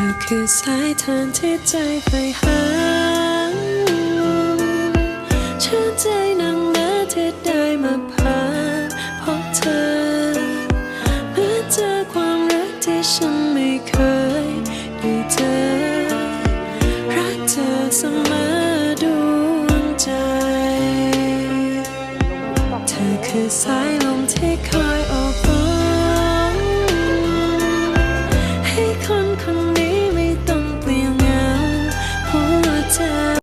ธอคือสายทานที่ใจใฝ่หาชื่นใจนังนาที่ได้มาพาพบเธอเมื่อเจอความรักที่ฉันไม่เคยได้เจอ รักเธอเสมอดวงใจ เธอคือสายลมที่คอย